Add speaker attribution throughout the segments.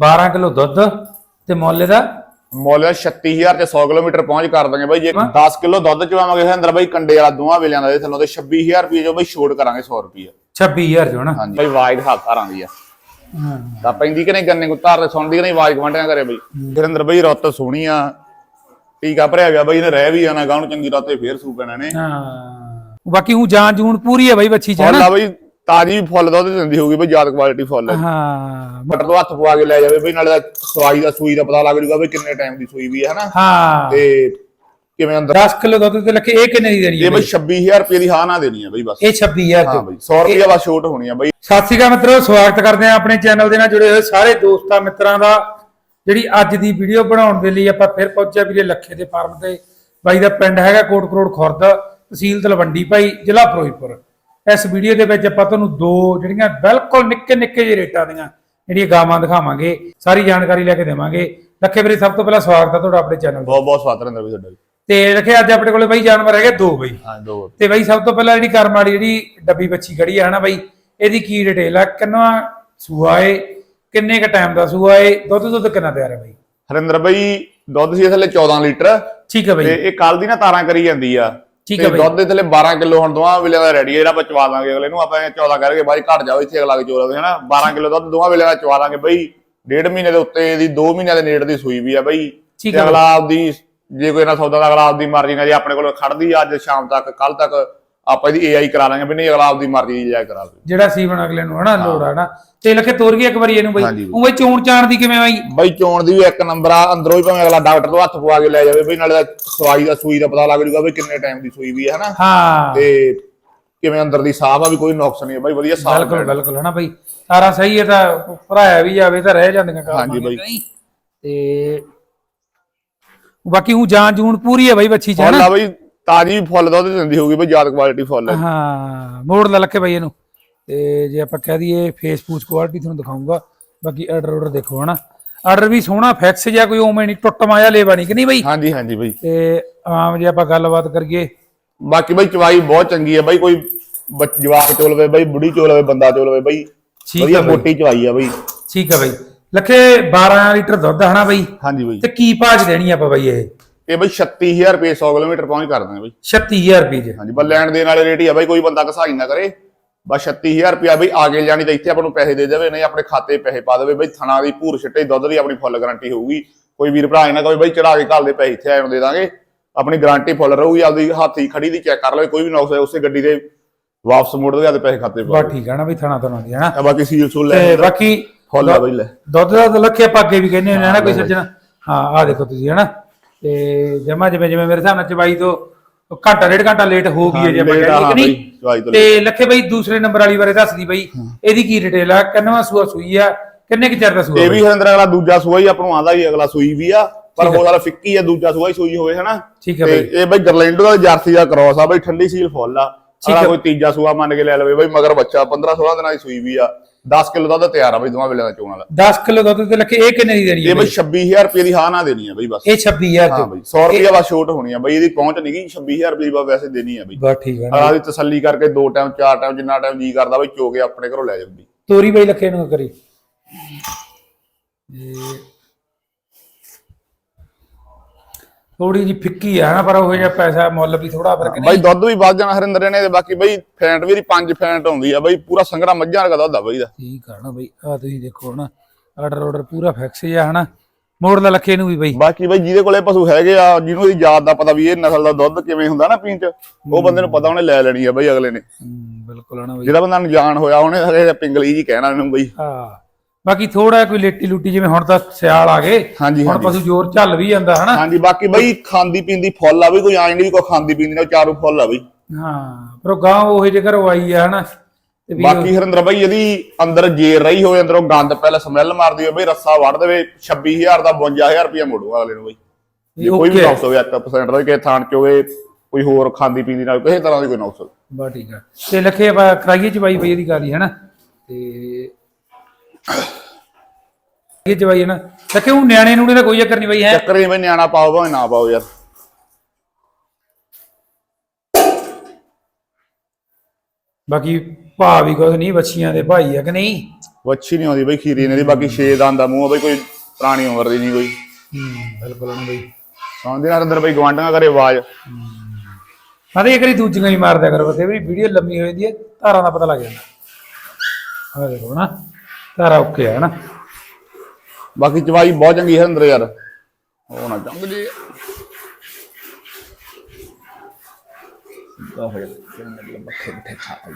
Speaker 1: 12 kilo ਦੁੱਧ ਤੇ ਮੁੱਲ ਇਹਦਾ?
Speaker 2: ਮੁੱਲ 36000 ਤੇ 100 ਕਿਲੋਮੀਟਰ ਪਹੁੰਚ ਕਰ ਦਾਂਗੇ ਬਾਈ। ਜੇ 10 ਕਿਲੋ ਦੁੱਧ ਚਵਾਵਾਂਗੇ ਇਹਦੇ ਅੰਦਰ ਬਾਈ ਕੰਡੇ ਵਾਲਾ ਦੋਵਾਂ ਵੇਲਿਆਂ ਦਾ ਇਹਦੇ ਥੱਲੋਂ ਤੇ 26000 ਰੁਪਏ ਜੋ ਬਾਈ ਛੋਟ ਕਰਾਂਗੇ 100 ਰੁਪਏ
Speaker 1: 26000 ਜੋ ਨਾ
Speaker 2: ਹਾਂਜੀ। ਬਾਈ ਵਾਈਡ ਹੱਥ ਆ।
Speaker 1: ਹਾਂ।
Speaker 2: ਤਾਂ ਪੈਂਦੀ ਕਿ ਨਹੀਂ ਗੰਨੇ ਕੋ ਧਾਰ ਤੇ ਸੁਣਦੀ ਕਿ ਨਹੀਂ ਆਵਾਜ਼ ਗਵੰਡਿਆਂ ਕਰੇ ਬਈ? ਫਿਰ ਅੰਦਰ ਬਈ ਰੁੱਤ ਸੋਹਣੀ ਆ। ਟੀਕਾ ਭਰਿਆ ਗਿਆ ਬਈ ਇਹਨੇ ਰਹਿ ਵੀ ਜਾਣਾ ਗਾਉਂ ਚੰਗੀ ਰਾਤੇ ਫੇਰ ਸੂ ਪੈਣਾ ਨੇ।
Speaker 1: ਹਾਂ। ਬਾਕੀ ਉਹ ਜਾਨ ਜੂਨ ਪੂਰੀ ਹੈ ਬਾਈ ਬੱਚੀ ਹਨਾ
Speaker 2: ਆ ਬਈ ਤਾਜੀ ਫੁੱਲ ਦੁੱਧ ਦਿੰਦੀ ਹੋਊਗੀ ਬਈ ਜ਼ਿਆਦਾ ਕੁਆਲਿਟੀ ਫੁੱਲ
Speaker 1: ਹਾਂ
Speaker 2: ਮਟਰ ਤੋਂ ਹੱਥ ਪਵਾ ਕੇ ਲੈ ਜਾਵੇ ਬਈ ਨਾਲੇ ਦਾ ਸਵਾਈ ਦਾ ਸੂਈ ਦਾ ਪਤਾ ਲੱਗ ਜੂਗਾ ਬਈ ਕਿੰਨੇ ਟਾਈਮ ਦੀ ਸੂਈ ਵੀ ਹੈ ਹਨਾ?
Speaker 1: ਹਾਂ।
Speaker 2: ਤੇ ਕਿਵੇਂ ਅੰਦਰ?
Speaker 1: 10 ਕਿਲੋ ਦੁੱਧ ਤੇ ਲੱਖੇ ਇਹ ਕਿੰਨੇ ਦੀ ਦੇਣੀ
Speaker 2: ਇਹ
Speaker 1: ਹੈ
Speaker 2: ਬਈ 26000 ਰੁਪਏ ਦੀ ਹਾਂ ਨਾ ਦੇਣੀ ਆ ਬਈ ਬਸ।
Speaker 1: ਇਹ 26000
Speaker 2: ਹਾਂ ਬਈ 100 ਰੁਪਏ ਬਸ ਛੋਟ ਹੋਣੀ ਆ ਬਈ।
Speaker 1: ਸਤਿ ਸ਼੍ਰੀ ਅਕਾਲ ਮਿੱਤਰੋ ਸਵਾਗਤ ਕਰਦੇ ਹਾਂ ਆਪਣੇ ਚੈਨਲ ਦੇ ਨਾਲ ਜੁੜੇ ਹੋਏ ਸਾਰੇ ਦੋਸਤਾਂ ਮਿੱਤਰਾਂ ਦਾ ਜਿਹੜੀ ਅੱਜ ਦੀ ਵੀਡੀਓ ਬਣਾਉਣ ਦੇ ਲਈ ਆਪਾਂ ਫਿਰ ਪਹੁੰਚਿਆ ਵੀਰੇ ਲੱਖੇ ਦੇ ਫਾਰਮ ਤੇ। ਬਾਈ ਦਾ ਪਿੰਡ ਹੈਗਾ ਕੋਟ ਕਰੋੜ ਖੁਰਦ ਤਹਿਸੀਲ ਤਲਵੰਡੀ ਭਾਈ ਜ਼ਿਲ੍ਹਾ ਫਿਰੋਜ਼ਪੁਰ। ਇਸ ਵੀਡੀਓ ਦੇ ਵਿੱਚ ਆਪਾਂ ਤੁਹਾਨੂੰ ਦੋ ਜਿਹੜੀਆਂ ਬਿਲਕੁਲ ਨਿੱਕੇ ਨਿੱਕੇ ਜਿਹੇ ਰੇਟਾਂ ਦੀਆਂ ਜਿਹੜੀਆਂ ਗਾਵਾਂ ਦਿਖਾਵਾਂਗੇ ਸਾਰੀ ਜਾਣਕਾਰੀ ਲੈ ਕੇ ਦੇਵਾਂਗੇ। ਲੱਖੇ ਵੀਰੇ ਸਭ ਤੋਂ ਪਹਿਲਾਂ ਸਵਾਗਤ ਹੈ ਤੁਹਾਡਾ ਆਪਣੇ ਚੈਨਲ ਤੇ।
Speaker 2: ਬਹੁਤ ਬਹੁਤ ਸਵਾਗਤ ਤੁਹਾਡਾ ਵੀ।
Speaker 1: ਤੇ ਲੱਖੇ ਅੱਜ ਆਪਣੇ ਕੋਲੇ ਬਾਈ ਜਾਨਵਰ ਹੈਗੇ ਦੋ ਬਾਈ।
Speaker 2: ਹਾਂ ਦੋ।
Speaker 1: ਤੇ ਬਾਈ ਸਭ ਤੋਂ ਪਹਿਲਾਂ ਜਿਹੜੀ ਕਰਮ ਵਾਲੀ ਜਿਹੜੀ ਡੱਬੀ ਬੱਚੀ ਖੜੀ ਆ ਹਨਾ ਬਾਈ ਇਹਦੀ ਕੀ ਡਿਟੇਲ ਆ? ਕਿੰਨਾ ਸੂਆ ਏ? ਕਿੰਨੇ ਕ ਟਾਈਮ ਦਾ ਸੂਆ ਏ? ਦੁੱਧ ਦੁੱਧ ਕਿੰਨਾ ਤਿਆਰ ਹੈ ਬਾਈ?
Speaker 2: ਹਰਿੰਦਰ ਬਈ ਦੁੱਧ ਸੀ ਥੱਲੇ 14 ਲੀਟਰ।
Speaker 1: ਠੀਕ ਹੈ
Speaker 2: ਤੇ
Speaker 1: ਬਾਈ
Speaker 2: ਇਹ ਕੱਲ ਦੀ ਨਾ ਤਾਰਾਂ ਕਰੀ ਜਾਂਦੀ ਆ।
Speaker 1: ਠੀਕ ਹੈ ਬਾਈ।
Speaker 2: ਦੁੱਧ ਦੇ ਥੱਲੇ 12 ਕਿਲੋ ਹੁਣ ਦੋਵਾਂ ਵੇਲੇ ਦਾ ਰੈਡੀ ਹੈ ਜਿਹੜਾ ਆਪਾਂ ਚਵਾ ਦਾਂਗੇ ਅਗਲੇ ਨੂੰ ਆਪਾਂ ਇਹ 14 ਕਰਕੇ ਬਾਈ ਘਟ ਜਾਓ ਇੱਥੇ ਅਗਲਾ ਕੇ ਚੋਰਾ ਦੇ ਹਨਾ। 12 ਕਿਲੋ ਦੁੱਧ ਦੋਵਾਂ ਵੇਲੇ ਦਾ ਚਵਾ ਦਾਂਗੇ ਬਈ। ਡੇਢ ਮਹੀਨੇ ਦੇ ਉੱਤੇ ਇਹਦੀ 2 ਮਹੀਨਿਆਂ ਦੇ ਨੇੜ ਦੀ ਸੂਈ ਵੀ ਆ ਬਈ।
Speaker 1: ਠੀਕ ਹੈ
Speaker 2: ਅਗਲਾ ਆਪਦੀ ਜੇ ਕੋਈ ਨਾ ਸੌਦਾ ਦਾ ਅਗਲਾ ਆਪਦੀ ਮਰਜ਼ੀ ਨਾਲ ਜੇ ਆਪਣੇ ਕੋਲ ਖੜਦੀ ਆ ਅੱਜ ਸ਼ਾਮ ਤੱਕ ਕੱਲ ਤੱਕ ਆਪਾਂ ਇਹਦੀ ਏਆਈ ਕਰਾ ਲਾਂਗੇ ਵੀ ਨਹੀਂ ਅਗਲਾ ਆਪਦੀ ਮਰਜ਼ੀ ਦੀ ਜਾ ਕਰਾ ਲਵੇ
Speaker 1: ਜਿਹੜਾ ਸੀਵਨ ਅਗਲੇ ਨੂੰ ਹਨਾ ਲੋੜ ਆ ਨਾ ਤੇ ਲੱਖੇ ਤੋਰ ਗਈ ਇੱਕ ਵਾਰੀ ਇਹਨੂੰ ਬਾਈ। ਉਹ ਬਾਈ ਚੋਣ ਚਾਣ ਦੀ ਕਿਵੇਂ ਬਾਈ
Speaker 2: ਬਈ ਚੋਣ ਦੀ ਵੀ ਇੱਕ ਨੰਬਰ ਆ ਅੰਦਰੋਂ ਹੀ ਭਾਵੇਂ ਅਗਲਾ ਡਾਕਟਰ ਤੋਂ ਹੱਥ ਪਵਾ ਕੇ ਲੈ ਜਾਵੇ ਬਈ ਨਾਲੇ ਦਾ ਸਵਾਈ ਦਾ ਸੂਈ ਦਾ ਪਤਾ ਲੱਗ ਜੂਗਾ ਬਈ ਕਿੰਨੇ ਟਾਈਮ ਦੀ ਸੂਈ ਵੀ ਹੈ ਹਨਾ।
Speaker 1: ਹਾਂ।
Speaker 2: ਤੇ ਕਿਵੇਂ ਅੰਦਰ ਦੀ ਸਾਫ਼ ਆ ਵੀ ਕੋਈ ਨੁਕਸ ਨਹੀਂ ਹੈ ਬਾਈ ਵਧੀਆ ਸਾਫ਼
Speaker 1: ਬਿਲਕੁਲ ਬਿਲਕੁਲ ਹਨਾ ਬਾਈ। ਸਾਰਾ ਸਹੀ ਹੈ ਤਾਂ ਭਰਾਇਆ ਵੀ ਜਾਵੇ ਤਾਂ ਰਹਿ ਜਾਂਦੀਆਂ ਕਾਮਾਂ
Speaker 2: ਹਾਂਜੀ ਬਾਈ।
Speaker 1: ਤੇ ਬਾਕੀ ਉਹ ਜਾਨ ਜੂਨ ਪੂਰੀ ਹੈ ਬਾਈ ਬੱਚੀ ਹਨਾ?
Speaker 2: ਆ ਬਈ ਤਾਜੀ ਫੁੱਲ ਦੁੱਧ ਦਿੰਦੀ ਹੋਊਗੀ ਬਈ ਜ਼ਿਆਦਾ ਕੁਆਲਿਟੀ ਫੁੱਲ ਹੈ
Speaker 1: ਹਾਂ ਮੋੜ ਲਾ ਲੱਕੇ ਬਾਈ ਇਹਨੂੰ। ਤੇ ਜੇ ਆਪਾਂ ਕਹਿ ਦਈਏ ਫੇਸ ਪੂਛ ਕੁਆਲਿਟੀ ਤੁਹਾਨੂੰ ਦਿਖਾਉਂਗਾ ਬਾਕੀ ਆਰਡਰ ਆਰਡਰ ਦੇਖੋ ਹਨਾ। ਆਰਡਰ ਵੀ ਸੋਹਣਾ ਫਿਕਸ ਜਿਹਾ ਕੋਈ ਉਵੇਂ ਨਹੀਂ ਟੁੱਟ ਮਾਇਆ ਲੇਵਾ ਨਹੀਂ ਕਿ ਨਹੀਂ ਬਾਈ?
Speaker 2: ਹਾਂਜੀ ਹਾਂਜੀ ਬਈ।
Speaker 1: ਤੇ ਆਮ ਜੇ ਆਪਾਂ ਗੱਲਬਾਤ ਕਰੀਏ।
Speaker 2: ਬਾਕੀ ਬਈ ਚਵਾਈ ਬਹੁਤ ਚੰਗੀ ਹੈ ਬਈ ਕੋਈ ਬੱਚ- ਜਵਾਕ ਚੋਲ ਲਵੇ ਬਈ ਬੁੜੀ ਚੋਲ ਲਵੇ ਬੰਦਾ ਚੋਲ ਲਵੇ ਬਈ।
Speaker 1: ਠੀਕ
Speaker 2: ਵਧੀਆ
Speaker 1: ਹੈ ਬਈ।
Speaker 2: ਮੋਟੀ ਚਵਾਈ ਆ ਬਈ।
Speaker 1: ਠੀਕ ਹੈ ਬਾਈ। ਲੱਖੇ 12 ਲੀਟਰ ਦੁੱਧ ਹਨਾ ਬਾਈ?
Speaker 2: ਹਾਂਜੀ ਬਈ।
Speaker 1: ਤੇ ਕੀ ਭਾਜ ਦੇਣੀ ਆਪਾਂ ਬਾਈ ਇਹ?
Speaker 2: ਇਹ ਬਈ 36000 ਰੁਪਏ 100 ਕਿਲੋਮੀਟਰ ਪਹੁੰਚ ਕਰ ਦਾਂਗੇ ਬਈ।
Speaker 1: 36000 ਰੁਪਏ ਚ।
Speaker 2: ਹਾਂਜੀ ਬਸ ਲੈਣ ਦੇਣ ਵਾਲੇ ਰੇਟ ਹੀ ਆ ਬਈ ਕੋਈ ਬੰਦਾ ਕਸਾਈ ਨਾ ਕਰੇ। ਬਸ 36000 ਰੁਪਿਆ ਬਈ ਆਗੇ ਜਾਣੀ ਤਾਂ ਇੱਥੇ ਆਪਾਂ ਨੂੰ ਪੈਸੇ ਦੇ ਦੇਵੇ ਨਹੀਂ ਆਪਣੇ ਖਾਤੇ ਪੈਸੇ ਪਾ ਦੇਵੇ। ਬਈ ਥਣਾ ਦੀ ਭੂਰ ਛਿੱਟੇ ਦੁੱਧ ਦੀ ਆਪਣੀ ਫੁੱਲ ਗਾਰੰਟੀ ਹੋਊਗੀ। ਕੋਈ ਵੀਰ ਭਰਾ ਇਹਨਾਂ ਕਹੇ ਬਈ ਚੜਾ ਕੇ ਘੱਲ ਦੇ ਪੈਸੇ ਇੱਥੇ ਆਏ ਨੂੰ ਦੇ ਦਾਂਗੇ। ਆਪਣੀ ਗਾਰੰਟੀ ਫੁੱਲ ਰਹੂਗੀ ਆਪਦੀ ਹਾਥੀ ਖੜੀ ਦੀ ਚੈੱਕ ਕਰ ਲਵੇ ਕੋਈ ਵੀ ਨੁਕਸ ਹੈ ਉਸੇ ਗੱਡੀ ਦੇ ਵਾਪਸ ਮੋੜ ਦੇ ਤੇ ਪੈਸੇ ਖਾਤੇ ਪਾ
Speaker 1: ਠੀਕ ਹੈ ਨਾ ਬਈ ਥਣਾ ਤੋਂ ਦੀ ਹਨਾ
Speaker 2: ਆ ਬਾਕੀ ਸੀਲ ਸੂਲ
Speaker 1: ਤੇ
Speaker 2: ਲੈ
Speaker 1: ਬਾਕੀ
Speaker 2: ਫੁੱਲ ਆ ਬਈ ਲੈ।
Speaker 1: ਦੁੱਧ ਦਾ ਤਾਂ ਲੱਖੇ ਆਪਾਂ ਅੱਗੇ ਵੀ ਕਹਿੰਦੇ ਹੁੰਦੇ ਆ ਨਾ ਕੋਈ ਸੱਜਣਾ। ਹਾਂ ਆਹ ਦੇਖੋ ਤੁਸੀਂ ਹਨਾ ਤੇ ਜਮਾ ਜਿਵੇਂ ਜਿਵੇਂ ਮੇਰੇ ਹਿਸਾਬ ਨਾਲ ਚਬਾਈ ਤੋਂ ਘੰਟਾ ਡੇਢ ਘੰਟਾ ਲੇਟ ਹੋ ਗਈ ਹੈ ਜੇ ਕਿ
Speaker 2: ਹਾਂ
Speaker 1: ਨਹੀਂ?
Speaker 2: ਤੋਂ
Speaker 1: ਤੇ ਲੱਖੇ ਬਈ ਦੂਸਰੇ ਨੰਬਰ ਵਾਲੀ ਬਾਰੇ ਦੱਸਦੀ ਬਈ ਇਹਦੀ ਕੀ ਡਿਟੇਲ ਆ? ਕਿੰਨਵਾਂ ਸੂਆ ਸੂਈ ਆ? ਕਿੰਨੇ ਕੁ ਚਿਰ ਦਾ ਸੂਆ
Speaker 2: ਇਹ ਵੀ ਹਰਿੰਦਰ ਅਗਲਾ ਦੂਜਾ ਸੂਆ ਹੀ ਆਪਾਂ ਨੂੰ ਆਂਦਾ ਹੀ ਅਗਲਾ ਸੂਈ ਵੀ ਆ ਪਰ ਹੋਰ ਵਾਲਾ ਫਿੱਕੀ ਆ ਦੂਜਾ ਸੂਆ ਹੀ ਸੂਈ ਹੋਵੇ ਹਨਾ?
Speaker 1: ਠੀਕ
Speaker 2: ਤੇ
Speaker 1: ਬਈ।
Speaker 2: ਇਹ ਬਈ ਗਰਲੈਂਡੋ ਦਾ ਜਰਸੀ ਦਾ ਕ੍ਰੋਸ ਆ ਬਈ ਠੰਡੀ ਸੀਲ ਫੁੱਲ ਆ।
Speaker 1: ਠੀਕ
Speaker 2: ਅਗਲਾ
Speaker 1: ਹੈ।
Speaker 2: ਕੋਈ ਤੀਜਾ ਸੂਆ ਮੰਨ ਕੇ ਲੈ ਲਵੇ ਬਈ ਮਗਰ ਬੱਚਾ 15 16 ਦਿਨਾਂ ਦੀ ਸੂਈ ਵੀ ਆ। 10 ਕਿਲੋ ਦੁੱਧ ਤਿਆਰ ਆ ਬਈ ਦੋਵਾਂ ਵੇਲੇ ਦਾ ਚੋਣ ਵਾਲਾ।
Speaker 1: 10 ਕਿਲੋ ਦੁੱਧ ਤੇ ਲੱਖੇ ਇਹ ਕਿੰਨੇ ਦੀ ਦੇਣੀ
Speaker 2: ਇਹ
Speaker 1: ਹੈ
Speaker 2: ਬਈ?
Speaker 1: ਬਈ
Speaker 2: 26000 ਰੁਪਏ ਦੀ ਹਾਂ ਨਾ ਦੇਣੀ ਆ ਬਈ ਬਸ।
Speaker 1: ਇਹ 26000
Speaker 2: ਹਾਂ ਬਈ 100 ਰੁਪਏ ਬਸ ਛੋਟ ਹੋਣੀ ਆ ਬਈ ਇਹਦੀ ਪਹੁੰਚ ਨਹੀਂ ਗਈ 26000 ਰੁਪਏ ਦੀ ਬਸ ਵੈਸੇ ਦੇਣੀ ਆ ਬਈ।
Speaker 1: ਬਾ ਠੀਕ ਹੈ
Speaker 2: ਅਗਲਾ ਦੀ ਤਸੱਲੀ ਕਰਕੇ ਦੋ ਟਾਈਮ ਚਾਰ ਟਾਈਮ ਜਿੰਨਾ ਟਾਈਮ ਜੀ ਕਰਦਾ ਬਈ ਚੋ ਕੇ ਆਪਣੇ ਘਰੋਂ ਲੈ ਜਾਂਦੀ
Speaker 1: ਤੋਰੀ ਬਈ ਲੱਖੇ ਨੂੰ ਕਰੀ। ਇਹ ਥੋੜੀ ਜੀ ਫਿੱਕੀ ਆ ਨਾ ਪਰ ਉਹ ਜਿਹਾ ਪੈਸਾ ਮੁੱਲ ਵੀ ਥੋੜਾ ਫ਼ਰਕ
Speaker 2: ਬਈ
Speaker 1: ਨਹੀਂ।
Speaker 2: ਦੁੱਧ ਵੀ ਵੱਧ ਜਾਣਾ ਹਰਿੰਦਰ ਨੇ ਤੇ ਬਾਕੀ ਬਈ ਫੈਂਟ ਵੀ ਦੀ 5 ਫੈਂਟ ਹੁੰਦੀ ਆ ਬਈ ਪੂਰਾ ਸੰਘਣਾ ਮੱਝਾਂ ਵਰਗਾ ਦੁੱਧ ਆ ਬਈ ਦਾ
Speaker 1: ਠੀਕ ਆ ਨਾ ਬਈ ਆ ਤੁਸੀਂ ਦੇਖੋ ਨਾ ਆਰਡਰ ਆਰਡਰ ਪੂਰਾ ਫਿਕਸ ਆ ਹਨਾ ਮੋੜ ਲਾ ਲੱਖੇ ਨੂੰ ਵੀ ਬਈ।
Speaker 2: ਬਾਕੀ ਬਈ ਜਿਹਦੇ ਕੋਲੇ ਪਸ਼ੂ ਹੈਗੇ ਆ ਜਿਹਨੂੰ ਇਹਦੀ ਯਾਦ ਦਾ ਪਤਾ ਵੀ ਇਹ ਨਸਲ ਦਾ ਦੁੱਧ ਕਿਵੇਂ ਹੁੰਦਾ ਨਾ ਪੀਣ ਚ ਉਹ ਬੰਦੇ ਨੂੰ ਪਤਾ ਉਹਨੇ ਲੈ ਲੈਣੀ ਆ ਬਈ ਅਗਲੇ ਨੇ।
Speaker 1: ਬਿਲਕੁਲ ਹਨਾ ਬਈ।
Speaker 2: ਜਿਹੜਾ ਬੰਦਾ ਅਣਜਾਣ ਹੋਇਆ ਉਹਨੇ ਹਰੇ ਪਿੰਗਲੀ ਜੀ ਕਹਿਣਾ ਇਹਨੂੰ ਬਈ।
Speaker 1: ਹਾਂ। ਬਾਕੀ ਥੋੜਾ ਕੋਈ ਲੇਟੀ ਲੁੱਟੀ ਜਿਵੇਂ ਹੁਣ ਤਾਂ ਸਿਆਲ ਆ ਗਏ
Speaker 2: ਹਾਂਜੀ
Speaker 1: ਹੁਣ
Speaker 2: ਹਾਂਜੀ।
Speaker 1: ਪਸ਼ੂ ਜ਼ੋਰ ਝੱਲ ਵੀ ਜਾਂਦਾ ਹਨਾ?
Speaker 2: ਹਾਂਜੀ ਬਾਕੀ ਬਈ ਖਾਂਦੀ ਪੀਂਦੀ ਫੁੱਲ ਆ ਬਈ ਕੋਈ ਆਈ ਨਹੀਂ ਵੀ ਕੋਈ ਖਾਂਦੀ ਪੀਂਦੀ ਨਾ ਚਾਰੂ ਫੁੱਲ ਆ ਬਈ।
Speaker 1: ਹਾਂ ਪਰ ਉਹ ਗਾਂ ਉਹ ਜਿਹੇ ਘਰੋਂ ਆਈ ਆ ਹਨਾ? ਤੇ ਵੀ
Speaker 2: ਬਾਕੀ ਹਰਿੰਦਰ ਬਈ ਇਹਦੀ ਅੰਦਰ ਜੇਰ ਰਹੀ ਹੋਵੇ ਅੰਦਰੋਂ ਗੰਦ ਪਹਿਲਾਂ ਸਮੈਲ ਮਾਰਦੀ ਹੋਵੇ ਬਈ ਰੱਸਾ ਵੜ ਦੇਵੇ 26000 ਦਾ 52000 ਰੁਪਏ ਮੋੜੂਗਾ ਅਗਲੇ ਨੂੰ ਬਈ। ਜੇ ਕੋਈ ਵੀ। ਨੁਕਸ ਹੋਵੇ 1% ਦਾ ਕਿ ਥਾਣ ਚ ਹੋਵੇ ਕੋਈ ਹੋਰ ਖਾਂਦੀ ਪੀਂਦੀ ਨਾਲ ਕਿਸੇ ਤਰ੍ਹਾਂ ਦੀ ਕੋਈ ਨੁਕਸ ਹੋਵੇ
Speaker 1: ਬਾ ਠੀਕ ਆ। ਤੇ ਲੱਖੇ ਆਪਾਂ ਕਰਾਈਏ ਚਵਾਈ ਬਈ ਇਹਦੀ ਕਾਦੀ ਹਨਾ? ਤੇ ਇਹ ਚਵਾਈ ਹੈ ਨਾ। ਲੱਖੇ ਉਹ ਨਿਆਣੇ ਨੂਣੇ ਦਾ ਕੋਈ ਚੱਕਰ ਨਹੀਂ ਬਈ ਹੈ?
Speaker 2: ਚੱਕਰ ਨਹੀਂ ਬਈ ਨਿਆਣਾ ਪਾਓ ਭਾਵੇਂ ਨਾ ਪਾਓ ਯਾਰ।
Speaker 1: ਬਾਕੀ ਭਾ ਵੀ ਕੁਛ ਨਹੀਂ ਬੱਚੀਆਂ ਦੇ ਭਾਈ ਆ ਕਿ ਨਹੀਂ?
Speaker 2: ਵੱਛੀ ਨਹੀਂ ਆਉਂਦੀ ਬਈ ਖੀਰੀ ਦੀ ਬਾਕੀ ਛੇ ਦੰਦ ਦਾ ਮੂੰਹ ਆ ਬਈ ਕੋਈ ਪੁਰਾਣੀ ਉਮਰ ਦੀ ਨਹੀਂ ਕੋਈ।
Speaker 1: ਹੂੰ ਬਿਲਕੁਲ ਨਾ ਬਈ।
Speaker 2: ਸੌਂਦੇ ਨਾਲ ਅੰਦਰ ਬਈ ਗਵਾਂਢਾਂ ਕਰੇ ਆਵਾਜ਼।
Speaker 1: ਮੈਂ ਤਾਂ ਇਹ ਕਰੀ ਦੂਜੀਆਂ ਹੀ ਮਾਰ ਦਿਆ ਕਰੋ ਤੇ ਵੀ ਵੀਡੀਓ ਲੰਮੀ ਹੋ ਜਾਂਦੀ ਹੈ ਧਾਰਾਂ ਦਾ ਪਤਾ ਲੱਗ ਜਾਂਦਾ। ਆ ਦੇਖੋ ਨਾ। ਧਾਰਾ ਓਕੇ ਹੈ ਨਾ?
Speaker 2: ਬਾਕੀ ਚਵਾਈ ਬਹੁਤ ਚੰਗੀ ਹੈ ਅੰਦਰ ਯਾਰ। ਉਹ ਨਾ ਜੰਗ ਜੀ। ਸਿੱਧਾ ਹੋ ਕਿੰਨੇ ਬੱਖੇ ਬਿਠੇ ਖਾ ਆਈ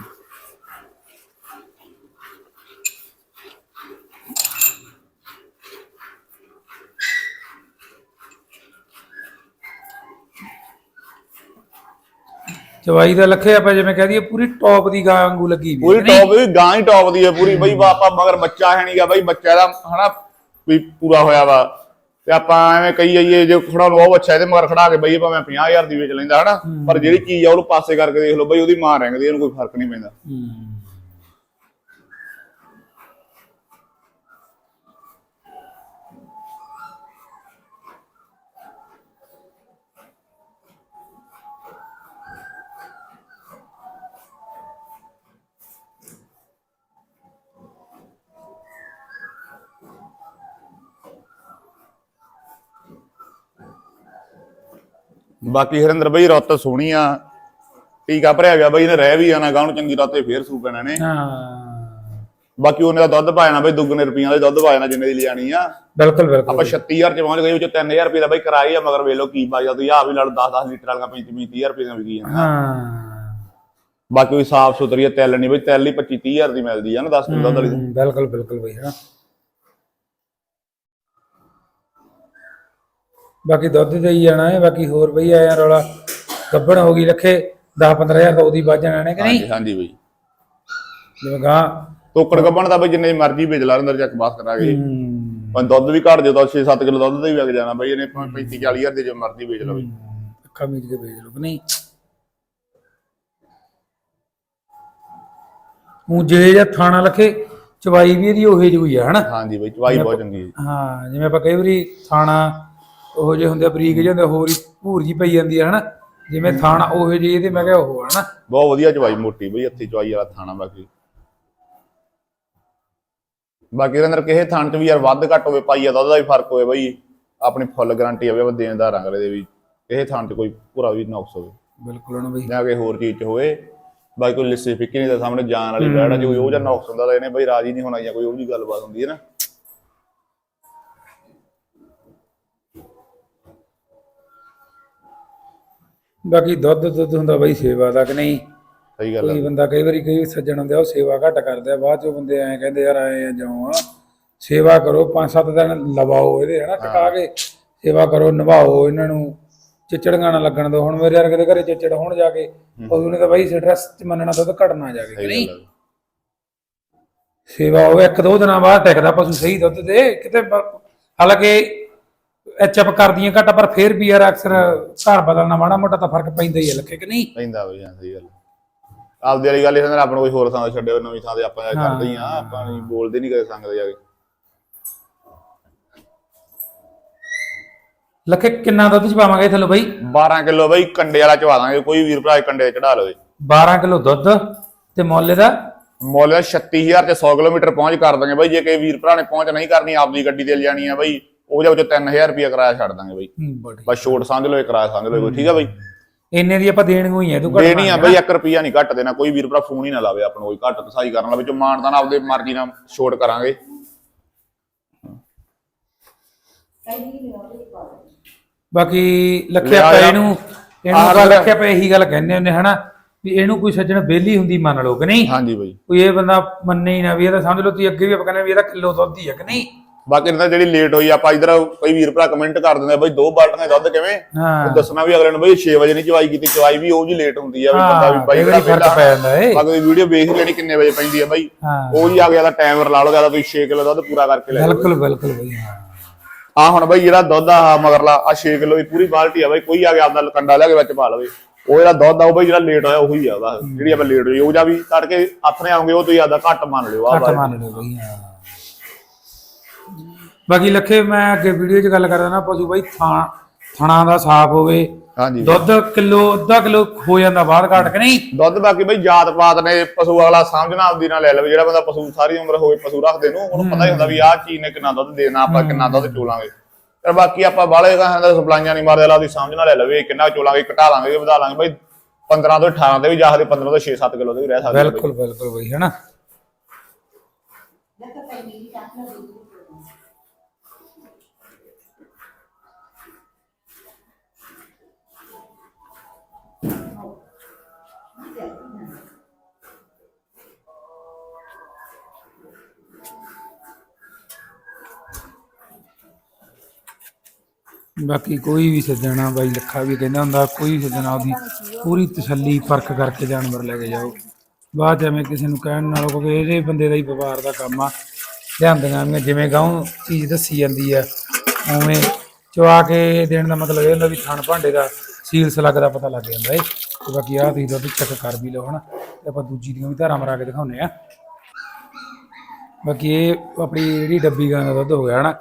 Speaker 1: ਚਵਾਈ ਦਾ ਲੱਖੇ ਆਪਾਂ ਜਿਵੇਂ ਕਹਿ ਦਈਏ ਪੂਰੀ ਟੌਪ ਦੀ ਗਾਂ ਵਾਂਗੂ ਲੱਗੀ ਵੀ
Speaker 2: ਪੂਰੀ ਟੌਪ ਵੀ ਗਾਂ ਹੀ ਟੌਪ ਦੀ ਹੈ ਪੂਰੀ। ਬਈ ਆਪਾਂ ਮਗਰ ਬੱਚਾ ਹੈ ਨਹੀਂਗਾ ਬਈ ਬੱਚਾ ਦਾ ਹਨਾ ਵੀ ਪੂਰਾ ਹੋਇਆ ਵਾ। ਤੇ ਆਪਾਂ ਐਵੇਂ ਕਹੀ ਜਾਈਏ ਜੇ ਖੜਾ ਨੂੰ ਉਹ ਅੱਛਾ ਇਹਦੇ ਮਗਰ ਖੜਾ ਕੇ ਬਈ ਭਾਵੇਂ 50000 ਦੀ ਵੇਚ ਲੈਂਦਾ ਹਨਾ। ਪਰ ਜਿਹੜੀ ਚੀਜ਼ ਆ ਉਹਨੂੰ ਪਾਸੇ ਕਰਕੇ ਦੇਖ ਲਓ ਬਈ ਉਹਦੀ ਮਾਂ ਰਹਿੰਦੀ ਇਹਨੂੰ ਕੋਈ ਫ਼ਰਕ ਨਹੀਂ ਪੈਂਦਾ। ਬਾਕੀ ਹਰਿੰਦਰ ਬਈ ਰੁੱਤ ਸੋਹਣੀ ਆ। ਟੀਕਾ ਭਰਿਆ ਗਿਆ ਬਈ ਇਹਨੇ ਰਹਿ ਵੀ ਜਾਣਾ ਗਾਉਂ ਚੰਗੀ ਰੁੱਤ ਫੇਰ ਸੂ ਪੈਣਾ ਨੇ।
Speaker 1: ਹਾਂ।
Speaker 2: ਬਾਕੀ ਉਹਨੇ ਦਾ ਦੁੱਧ ਪਾਇਣਾ ਬਈ ਦੁੱਗਣੇ ਰੁਪਈਆਂ ਦੇ ਦੁੱਧ ਪਾਇਣਾ ਜਿੰਨੇ ਦੀ ਲਿਆਣੀ ਆ।
Speaker 1: ਬਿਲਕੁਲ ਬਿਲਕੁਲ।
Speaker 2: ਆਪਾਂ 36000 ਚ ਪਹੁੰਚ ਗਏ ਉਹ ਚ 3000 ਰੁਪਏ ਦਾ ਬਈ ਕਿਰਾਇਆ ਆ ਮਗਰ ਵੇਖ ਲਓ ਕੀ ਬਾਜਾ ਤੁਸੀਂ ਆ ਵੀ ਲੜ 10 10 ਲੀਟਰ ਵਾਲੀਆਂ 35 30000 ਰੁਪਏ ਦੀਆਂ ਵਿਕੀ ਜਾਂਦੀਆਂ
Speaker 1: ਹਾਂ।
Speaker 2: ਬਾਕੀ ਕੋਈ ਸਾਫ਼ ਸੁਥਰੀ ਆ ਤਿਲ ਨਹੀਂ ਬਈ ਤਿਲ ਹੀ 25 30000 ਦੀ ਮਿਲਦੀ ਆ ਨਾ 10 ਕਿਲੋ ਦੁੱਧ ਵਾਲੀ।
Speaker 1: ਹਮ, ਬਿਲਕੁਲ ਬਿਲਕੁਲ ਬਈ ਹਾਂ। ਬਾਕੀ ਦੁੱਧ ਦੇ ਹੀ ਜਾਣਾ ਹੈ ਬਾਕੀ ਹੋਰ ਬਈ ਆਇਆ ਰੌਲਾ। ਗੱਬੜ ਹੋ ਗਈ ਰੱਖੇ 10 15000 ਤਾਂ ਉਹਦੀ ਵੱਜ ਜਾਣਾ ਨੇ ਕਿ ਨਹੀਂ?
Speaker 2: ਹਾਂਜੀ ਹਾਂਜੀ ਬਈ।
Speaker 1: ਜਿਵੇਂ ਗਾਂ।
Speaker 2: ਟੋਕੜ ਗੱਬਣ ਦਾ ਬਈ ਜਿੰਨੇ ਮਰਜ਼ੀ ਵੇਚ ਲਾ ਅੰਦਰ ਚੱਕ ਬਾਸ ਕਰਾਂਗੇ। ਪਰ ਦੁੱਧ ਵੀ ਘਟ ਜਾਊ ਤਾਂ 6-7 ਕਿਲੋ ਦੁੱਧ ਦਾ ਹੀ ਵਿਕ ਜਾਣਾ ਬਈ ਇਹਨੇ 35 40000 ਦੇ ਜੋ ਮਰਜ਼ੀ ਵੇਚ ਲਓ ਬਈ।
Speaker 1: ਅੱਖਾਂ ਮੀਚ ਕੇ ਭੇਜ ਲੋ ਕਿ ਨਹੀਂ? ਉਹ ਜੇ ਜਾਂ ਥਾਣਾ ਲਖੇ ਚਵਾਈ ਵੀ ਇਹਦੀ ਉਹੇ ਜਿਹੀ ਆ ਹਨਾ?
Speaker 2: ਹਾਂਜੀ ਬਈ ਚਵਾਈ ਬਹੁਤ ਚੰਗੀ ਹੈ।
Speaker 1: ਹਾਂ ਜਿਵੇਂ ਆਪਾਂ ਕਈ ਵਾਰੀ ਥਾਣਾ ਉਹ ਜੇ ਹੁੰਦੇ ਆ, ਬਰੀਕ ਜਿਹੇ ਹੁੰਦੇ ਆ, ਹੋਰ ਹੀ ਭੂਰ ਜੀ ਪਈ ਜਾਂਦੀ ਹੈ ਹਨਾ? ਜਿਵੇਂ ਥਾਣਾ ਉਹੇ ਜਿਹੀ ਇਹਦੇ ਮੈਂ ਕਿਹਾ ਉਹ ਆ ਹਨਾ?
Speaker 2: ਬਹੁਤ ਵਧੀਆ ਚਵਾਈ ਮੋਟੀ ਬਈ ਹੱਥੀ ਚਵਾਈ ਵਾਲਾ ਥਾਣਾ ਬਾਕੀ। ਬਾਕੀ ਇਹਦੇ ਅੰਦਰ ਕਿਸੇ ਥਾਣ ਚ ਵੀ ਯਾਰ ਵੱਧ ਘੱਟ ਹੋਵੇ ਪਾਈਆ ਦਾ ਵੀ ਫ਼ਰਕ ਹੋਵੇ ਬਈ ਆਪਣੀ ਫੁੱਲ ਗਾਰੰਟੀ ਆਵੇ ਉਹ ਦੇਣਦਾਰ ਅਗਲੇ ਦੇ ਵੀ। ਕਿਸੇ ਥਾਣ ਚ ਕੋਈ ਪੂਰਾ ਵੀ ਨੁਕਸ ਹੋਵੇ।
Speaker 1: ਬਿਲਕੁਲ ਉਹਨੂੰ ਬਈ।
Speaker 2: ਜਾਂ ਕਿ ਹੋਰ ਚੀਜ਼ ਚ ਹੋਵੇ ਬਾਕੀ ਕੋਈ ਲਿਸੀ ਫਿੱਕੀ ਨਹੀਂ ਤਾਂ ਸਾਹਮਣੇ ਜਾਣ ਵਾਲੀ ਬੈੜਾ ਜੇ ਕੋਈ ਉਹ ਜਿਹਾ ਨੁਕਸ ਹੁੰਦਾ ਤਾਂ ਇਹਨੇ ਬਈ ਰਾਜੀ ਨਹੀਂ ਹੋਣਾ ਜਾਂ ਕੋਈ ਉਹ ਜੀ ਗੱਲਬਾਤ ਹੁੰਦੀ ਹੈ ਨਾ।
Speaker 1: ਬਾਕੀ ਦੁੱਧ ਦੁੱਧ ਹੁੰਦਾ ਬਈ ਸੇਵਾ ਦਾ ਕਿ ਨਹੀਂ?
Speaker 2: ਸਹੀ ਗੱਲ ਹੈ
Speaker 1: ਕੋਈ ਬੰਦਾ ਕਈ ਵਾਰੀ ਕਈ ਸੱਜਣ ਹੁੰਦੇ ਆ ਉਹ ਸੇਵਾ ਘੱਟ ਕਰਦੇ ਆ ਬਾਅਦ ਚੋਂ ਬੰਦੇ ਐਂ ਕਹਿੰਦੇ ਯਾਰ ਐ ਜਾਓ ਆ। ਸੇਵਾ ਕਰੋ ਪੰਜ ਸੱਤ ਦਿਨ ਲਵਾਓ ਇਹਦੇ ਹਨਾ ਟਿਕਾ ਕੇ। ਸੇਵਾ ਕਰੋ ਨਿਭਾਓ ਇਹਨਾਂ ਨੂੰ। ਚਿਚੜੀਆਂ ਨਾ ਲੱਗਣ ਦਿਓ। ਹੁਣ ਮੇਰੇ ਵਰਗੇ ਦੇ ਘਰੇ ਚਿਚੜ ਹੋਣ ਜਾ ਕੇ ਉਹਨੇ ਤਾਂ ਬਾਈ ਸਟ੍ਰੈਸ ਚ ਮੰਨਣਾ ਦੁੱਧ ਘਟਣਾ ਜਾ ਕੇ ਕਿ ਨਹੀਂ।
Speaker 2: ਗੱਲ।
Speaker 1: ਸੇਵਾ ਹੋਵੇ ਇੱਕ ਦੋ ਦਿਨਾਂ ਬਾਅਦ ਟਿਕਦਾ ਪਸ਼ੂ ਸਹੀ ਦੁੱਧ ਦੇ ਕਿਤੇ ਬ- ਹਾਲਾਂਕਿ ਐਚਐਪ ਕਰਦੀਆਂ ਘੱਟ ਪਰ ਫਿਰ ਵੀ ਯਾਰ ਅਕਸਰ ਘਰ ਬਦਲਣਾ ਮਾੜਾ ਮੋਟਾ ਤਾਂ ਫ਼ਰਕ ਪੈਂਦਾ ਹੀ ਹੈ ਲੱਖੇ ਕਿ ਨਹੀਂ?
Speaker 2: ਪੈਂਦਾ ਬਈ ਹਾਂ ਸਹੀ ਗੱਲ। ਆਪਦੀ ਵਾਲੀ ਗੱਲ ਇਹ ਹੁੰਦਾ ਆਪਾਂ ਨੂੰ ਕੋਈ ਹੋਰ ਥਾਂ ਤੇ ਛੱਡਿਓ ਨਵੀਂ ਥਾਂ ਤੇ ਆਪਾਂ ਜਾ ਕਰਦੇ ਹੀ ਆ ਆਪਾਂ ਨਹੀਂ ਬੋਲਦੇ ਨਹੀਂ ਕਦੇ ਸੰਗ ਦੇ ਜਾ ਕੇ।
Speaker 1: ਲੱਖੇ ਕਿੰਨਾ ਦੁੱਧ ਚ ਪਾਵਾਂਗੇ ਥੱਲੋਂ ਬਈ?
Speaker 2: 12 ਕਿਲੋ ਬਈ ਕੰਡੇ ਵਾਲਾ ਚਵਾ ਦਾਂਗੇ ਕੋਈ ਵੀਰ ਭਰਾ ਕੰਡੇ ਚੜਾ ਲਵੇ।
Speaker 1: 12 ਕਿਲੋ ਦੁੱਧ ਤੇ ਮੁੱਲ ਦਾ
Speaker 2: ਮੁੱਲ 36000 ਤੇ 100 ਕਿਲੋਮੀਟਰ ਪਹੁੰਚ ਕਰ ਦਾਂਗੇ ਬਈ ਜੇ ਕੋਈ ਵੀਰ ਭਰਾ ਨੇ ਪਹੁੰਚ ਨਹੀਂ ਕਰਨੀ ਆਪਦੀ ਗੱਡੀ ਤੇ ਲਿਜਾਣੀ ਆ ਬਈ। ਉਹਦੇ ਵਿੱਚ 3000 ਰੁਪਏ ਕਿਰਾਇਆ ਛੱਡ ਦਾਂਗੇ ਬਈ।
Speaker 1: ਬੜੀ
Speaker 2: ਬਸ ਛੋਟ ਸਮਝ ਲਓ ਇਹ ਕਿਰਾਇਆ ਸਮਝ ਲਓ ਕੋਈ ਠੀਕ ਆ ਬਈ?
Speaker 1: ਇੰਨੇ ਦੀ ਆਪਾਂ ਦੇਣੀ ਹੋਈ ਹੈ ਤੂੰ ਘੱਟ
Speaker 2: ਦੇਣੀ ਆ ਬਈ 1 ਰੁਪਿਆ ਨਹੀਂ ਘੱਟ ਦੇਣਾ ਕੋਈ ਵੀਰ ਭਰਾ ਫੋਨ ਹੀ ਨਾ ਲਾਵੇ ਆਪਾਂ ਨੂੰ ਕੋਈ ਘੱਟ ਤਸਾਈ ਕਰਨ ਵਾਲਾ ਵਿੱਚ ਮਾਨਦਾਨ ਆਪਦੇ ਮਰਜ਼ੀ ਨਾਲ ਛੋਟ ਕਰਾਂਗੇ।
Speaker 1: ਬਾਕੀ ਲੱਖੇ
Speaker 2: ਲਿਆ
Speaker 1: ਆਪਾਂ
Speaker 2: ਜਾ।
Speaker 1: ਇਹਨੂੰ ਇਹਨੂੰ
Speaker 2: ਆਹ
Speaker 1: ਆਪਾਂ
Speaker 2: ਗੱਲ-
Speaker 1: ਲੱਖੇ ਆਪਾਂ ਇਹੀ ਗੱਲ ਕਹਿੰਦੇ ਹੁੰਦੇ ਹਨਾ? ਵੀ ਇਹਨੂੰ ਕੋਈ ਸੱਜਣ ਬੇਲੀ ਹੁੰਦੀ ਮੰਨ ਲਓ ਕਿ ਨਹੀਂ?
Speaker 2: ਹਾਂਜੀ ਬਈ।
Speaker 1: ਕੋਈ ਇਹ ਬੰਦਾ ਮੰਨੇ ਹੀ ਨਾ ਵੀ ਇਹ ਤਾਂ ਸਮਝ ਲਓ ਤੁਸੀਂ ਅੱਗੇ ਵੀ ਆਪਾਂ ਕਹਿੰਦੇ ਵੀ ਇਹਦਾ ਕਿਲੋ ਦੁੱਧ ਹੀ ਹੈ ਕਿ ਨਹੀਂ?
Speaker 2: ਬਾਕੀ ਇਹਨਾਂ ਜਿਹੜੀ ਲੇਟ ਹੋਈ ਆਪਾਂ ਇਧਰ ਕਈ ਵੀਰ ਭਰਾ ਕਮੈਂਟ ਕਰ ਦਿੰਦੇ ਬਈ ਦੋ ਬਾਲਟੀਆਂ ਦੁੱਧ ਕਿਵੇਂ?
Speaker 1: ਹਾਂ।
Speaker 2: ਦੱਸਣਾ ਵੀ ਅਗਲੇ ਨੂੰ ਬਈ 6 ਵਜੇ ਨਹੀਂ ਚਵਾਈ ਕੀਤੀ ਚਵਾਈ ਵੀ ਉਹ ਜੀ ਲੇਟ ਹੁੰਦੀ ਆ ਵੀ ਬੰਦਾ ਵੀ ਬਾਈ ਜਿਹੜਾ
Speaker 1: ਫ਼ਰਕ ਪੈ ਜਾਂਦਾ ਏ।
Speaker 2: ਬਾਕੀ ਵੀਡੀਓ ਵੇਖ ਲੈਣੀ ਕਿੰਨੇ ਵਜੇ ਪੈਂਦੀ ਆ ਬਾਈ। ਉਹ ਜੀ ਆ ਗਿਆ ਦਾ ਟਾਈਮਰ ਲਾ ਲਓ ਜ਼ਿਆਦਾ ਤੁਸੀਂ 6 ਕਿਲੋ ਦੁੱਧ ਪੂਰਾ ਕਰਕੇ ਲੈ
Speaker 1: ਬਿਲਕੁਲ ਬਿਲਕੁਲ ਬਈ ਹਾਂ।
Speaker 2: ਆ ਹੁਣ ਬਾਈ ਜਿਹੜਾ ਦੁੱਧ ਆ ਮਗਰਲਾ ਆ 6 ਕਿਲੋ ਦੀ ਪੂਰੀ ਬਾਲਟੀ ਆ ਬਾਈ ਕੋਈ ਆ ਗਿਆ ਆਪਦਾ ਕੰਡਾ ਲੈ ਕੇ ਵਿੱਚ ਪਾ ਲਵੇ। ਉਹ ਜਿਹੜਾ ਦੁੱਧ ਆ ਉਹ ਬਾਈ ਜਿਹੜਾ ਲੇਟ ਹੋਇਆ ਉਹੀ ਆ ਬਸ। ਜਿਹੜੀ ਆਪਾਂ ਲੇਟ ਹੋਈ ਉਹ ਜਾਂ ਵੀ ਤੜਕੇ ਹੱਥ ਨੇ ਆਉਂਗੇ ਉਹ ਤੁਸੀਂ ਆਦਾ ਘੱਟ ਮੰਨ ਲਿਓ ਆ
Speaker 1: ਘੱਟ ਮੰਨ ਲਓ ਬਈ ਹਾਂ। ਬਾਕੀ ਲੱਖੇ ਮੈਂ ਅੱਗੇ ਵੀਡੀਓ 'ਚ ਗੱਲ ਕਰਦਾ ਨਾ ਪਸ਼ੂ ਬਈ ਥਾਂ ਥਣਾ ਦਾ ਸਾਫ਼ ਹੋਵੇ।
Speaker 2: ਹਾਂਜੀ।
Speaker 1: ਦੁੱਧ ਕਿਲੋ ਅੱਧਾ ਕਿਲੋ ਹੋ ਜਾਂਦਾ ਬਾਹਰ ਘਾਟ ਕੇ ਨਹੀਂ?
Speaker 2: ਦੁੱਧ ਬਾਕੀ ਬਈ ਜਾਤ ਪਾਤ ਨੇ ਪਸ਼ੂ ਵਾਲਾ ਸਮਝਣਾ ਆਪਦੀ ਨਾਲ ਲੈ ਲਵੇ। ਜਿਹੜਾ ਬੰਦਾ ਪਸ਼ੂ ਸਾਰੀ ਉਮਰ ਹੋਵੇ ਪਸ਼ੂ ਰੱਖਦੇ ਨੂੰ ਉਹਨੂੰ ਪਤਾ ਹੀ ਹੁੰਦਾ ਵੀ ਆਹ ਚੀਜ਼ ਨੇ ਕਿੰਨਾ ਦੁੱਧ ਦੇਣਾ ਆਪਾਂ ਕਿੰਨਾ ਦੁੱਧ ਚੋਲਾਂਗੇ। ਪਰ ਬਾਕੀ ਆਪਾਂ ਬਾਲੇ ਕਹਾਂ ਦਾ ਸਪਲਾਈਆਂ ਨਹੀਂ ਮਾਰਦੇ ਲਾ ਉਹਦੀ ਸਮਝ ਨਾਲ ਲੈ ਲਵੇ ਕਿੰਨਾ ਚੋਲਾਂਗੇ ਘਟਾ ਲਾਂਗੇ ਵਧਾ ਲਾਂਗੇ। ਬਈ 15 ਤੋਂ 18 ਤੇ ਵੀ ਜਾ ਸਕਦੇ 15 ਤੋਂ 6-7 ਕਿਲੋ ਦੇ ਵੀ ਰਹਿ ਸਕਦੇ।
Speaker 1: ਬਿਲਕੁਲ ਬਿਲਕੁਲ ਬਈ ਹੈਨਾ? ਬਾਕੀ ਕੋਈ ਵੀ ਸੱਜਣਾ ਬਾਈ ਲੱਖਾ ਵੀ ਕਹਿੰਦਾ ਹੁੰਦਾ, ਕੋਈ ਵੀ ਸੱਜਣਾ ਉਹਦੀ ਪੂਰੀ ਤਸੱਲੀ ਪਰਖ ਕਰਕੇ ਜਾਨਵਰ ਲੈ ਕੇ ਜਾਓ। ਬਾਅਦ 'ਚ ਐਵੇਂ ਕਿਸੇ ਨੂੰ ਕਹਿਣ ਨਾਲੋਂ ਕਿਉਂਕਿ ਇਹਦੇ ਬੰਦੇ ਦਾ ਹੀ ਵਪਾਰ ਦਾ ਕੰਮ ਆ। ਲਿਆਂਦੀਆਂ ਵੀ ਜਿਵੇਂ ਗਾਉਂ ਚੀਜ਼ ਦੱਸੀ ਜਾਂਦੀ ਆ, ਉਵੇਂ ਚਵਾ ਕੇ ਦੇਣ ਦਾ ਮਤਲਬ ਇਹ ਹੁੰਦਾ ਵੀ ਥਣ ਭਾਂਡੇ ਦਾ ਸੀਲ ਸਲੱਗ ਦਾ ਪਤਾ ਲੱਗ ਜਾਂਦਾ ਏ। ਤੇ ਬਾਕੀ ਆਹ ਤੁਸੀਂ ਦੁੱਧ ਚੈੱਕ ਕਰ ਵੀ ਲਓ ਹਨਾ, ਤੇ ਆਪਾਂ ਦੂਜੀ ਦੀਆਂ ਵੀ ਧਾਰਾਂ ਮਰਾ ਕੇ ਦਿਖਾਉਨੇ ਆ। ਬਾਕੀ ਇਹ ਆਪਣੀ ਜਿਹੜੀ ਡੱਬੀ ਗਾਂ ਦਾ ਦੁੱਧ ਹੋ ਗਿਆ ਹਨਾ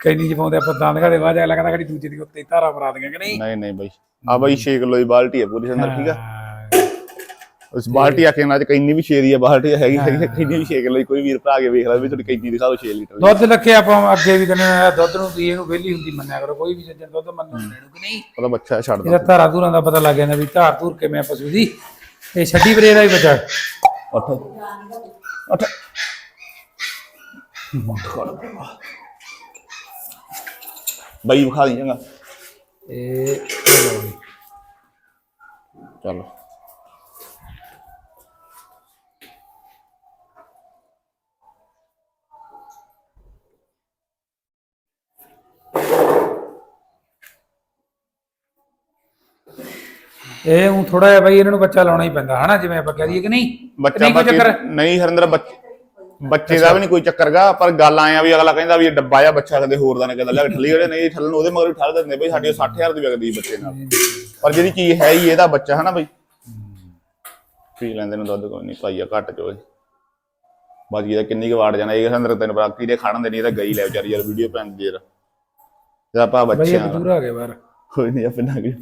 Speaker 1: ਕੈਨੀ ਚ ਪਾਉਂਦੇ ਆਪਾਂ ਦੰਦ ਘਾੜੇ ਬਾਅਦ ਅਗਲਾ ਕਹਿੰਦਾ ਕਿ ਦੂਜੀ ਦੀ ਉੱਤੇ ਧਾਰਾਂ ਮਰਾ ਕਿ ਨਹੀਂ?
Speaker 2: ਨਹੀਂ ਨਹੀਂ ਬਈ। ਆ ਬਈ 6 ਕਿਲੋ ਦੀ ਬਾਲਟੀ ਹੈ ਪੂਰੀ ਅੰਦਰ ਠੀਕ ਆ। ਉਸ ਬਾਲਟੀ ਆਖੇ ਨਾਲ ਕਿੰਨੀ ਵੀ 6 ਦੀ ਆ ਬਾਲਟੀ ਹੈਗੀ ਹੈਗੀ ਕਿੰਨੀ ਵੀ 6 ਕਿਲੋ ਦੀ ਕੋਈ ਵੀਰ ਭਰਾ ਕੇ ਵੇਖ ਲੈ ਵੀ ਤੁਹਾਡੀ ਕਿੰਨੀ ਦਿਖਾ ਦਿਓ 6 ਲੀਟਰ
Speaker 1: ਦੁੱਧ ਲੱਖੇ ਆਪਾਂ ਅੱਗੇ ਵੀ ਕਹਿੰਦੇ ਆ ਦੁੱਧ ਨੂੰ ਦੀ ਇਹਨੂੰ ਵਿਹਲੀ ਹੁੰਦੀ ਮੰਨਿਆ ਕਰੋ ਕੋਈ ਵੀ ਸੱਜਣ ਦੁੱਧ ਮੰਨੋ ਕਿ ਨਹੀਂ?
Speaker 2: ਉਹਦਾ ਬੱਚਾ ਛੱਡ
Speaker 1: ਇਹਦਾ
Speaker 2: ਦੋ
Speaker 1: ਧਾਰਾ ਧੂਰਾਂ ਦਾ ਪਤਾ ਲੱਗ ਜਾਂਦਾ ਵੀ ਧਾਰ ਧੂਰ ਕਿਵੇਂ ਆ ਪਸ਼ੂ ਦੀ। ਤੇ ਛੱਡੀ ਬਰੇ ਦਾ ਹੀ ਬੱਚਾ।
Speaker 2: ਉੱਠ। ਉੱਠ। ਬਈ ਵਿਖਾ ਦੀ ਚੰਗਾ।
Speaker 1: ਇਹ ਲਓ ਜੀ।
Speaker 2: ਚਲੋ।
Speaker 1: ਇਹ ਹੁਣ ਥੋੜਾ ਜਿਹਾ ਬਾਈ ਇਹਨਾਂ ਨੂੰ ਬੱਚਾ ਲਾਉਣਾ ਹੀ ਪੈਂਦਾ ਹਨਾ? ਜਿਵੇਂ ਆਪਾਂ ਕਹਿ ਦਈਏ ਕਿ ਨਹੀਂ?
Speaker 2: ਬੱਚਾ
Speaker 1: ਨਹੀਂ ਕੋਈ
Speaker 2: ਬਾਕੀ
Speaker 1: ਚੱਕਰ।
Speaker 2: ਨਹੀਂ ਹਰਿੰਦਰ ਬੱਚ- ਬੱਚੇ ਦਾ ਵੀ ਨਹੀਂ ਕੋਈ ਚੱਕਰਗਾ ਪਰ ਗੱਲ ਆਇਆ ਵੀ ਅਗਲਾ ਕਹਿੰਦਾ ਵੀ ਇਹ ਡੱਬਾ ਆ ਬੱਚਾ ਕਦੇ ਹੋਰ ਦਾ ਨਾ ਕਦੇ ਲੈ ਠੱਲੀ ਜਿਹੜੇ ਨਹੀਂ ਠੱਲਣ ਉਹਦੇ ਮਗਰ ਠੱਲ ਦਿੰਦੇ ਬਈ ਸਾਡੀ ਉਹ 60000 ਦੀ ਵਿਕਦੀ ਬੱਚੇ ਨਾਲ। ਪਰ ਜਿਹੜੀ ਚੀਜ਼ ਹੈ ਹੀ ਇਹਦਾ ਬੱਚਾ ਹੈ ਨਾ ਬਈ। ਪੀ ਲੈਂਦੇ ਨੇ ਦੁੱਧ ਕੋਈ ਨਹੀਂ ਪਾਈਆ ਘੱਟ ਚੋਏ ਬਾਕੀ ਇਹਦਾ ਕਿੰਨੀ ਕੁ ਵਾੜ ਜਾਣਾ ਇਹ ਹਰਿੰਦਰ ਤੈਨੂੰ ਪਤਾ ਕੀ ਦੇ ਖਾਣ ਦੇ ਨਹੀਂ ਇਹ ਤਾਂ ਗਈ ਲੈ ਵਿਚਾਰੀ ਯਾਰ ਵੀਡੀਓ ਪੈਂਦੀ ਯਾਰ। ਤੇ ਆਪਾਂ
Speaker 1: ਬਾਈ
Speaker 2: ਬੱਚਿਆਂ
Speaker 1: ਇਹ ਦੂਰ ਆ ਗਏ ਬਾਹਰ।
Speaker 2: ਕੋਈ ਨਹੀਂ ਆਪੇ ਨਾ ਗਏ